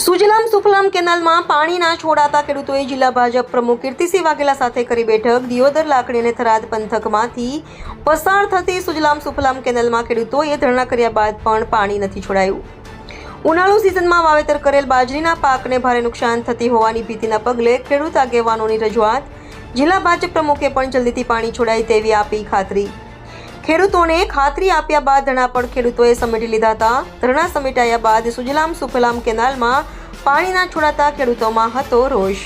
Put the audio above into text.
સુજલામ સુફલામ કેનાલમાં પાણી ના છોડાતા ખેડૂતોએ જિલ્લા ભાજપ પ્રમુખ કીર્તિસિંહ વાઘેલા સાથે કરી બેઠક. દિયોદર લાકડી અને થરાદ પંથકમાંથી પસાર થતી સુજલામ સુફલામ કેનાલમાં ખેડૂતોએ ધરણા કર્યા બાદ પણ પાણી નથી છોડાયું. ઉનાળુ સિઝનમાં વાવેતર કરેલ બાજરીના પાકને ભારે નુકસાન થતી હોવાની ભીતિના પગલે ખેડૂત આગેવાનોની રજૂઆત. જિલ્લા ભાજપ પ્રમુખે પણ જલ્દીથી પાણી છોડાય તેવી આપી ખાતરી. ખેડૂતોને ખાતરી આપ્યા બાદ ધરણા પણ ખેડૂતોએ સમેટી લીધા હતા. ધરણા સમેટાયા બાદ સુજલામ સુફલામ કેનાલમાં પાણી ના છોડાતા ખેડૂતોમાં હતો રોષ.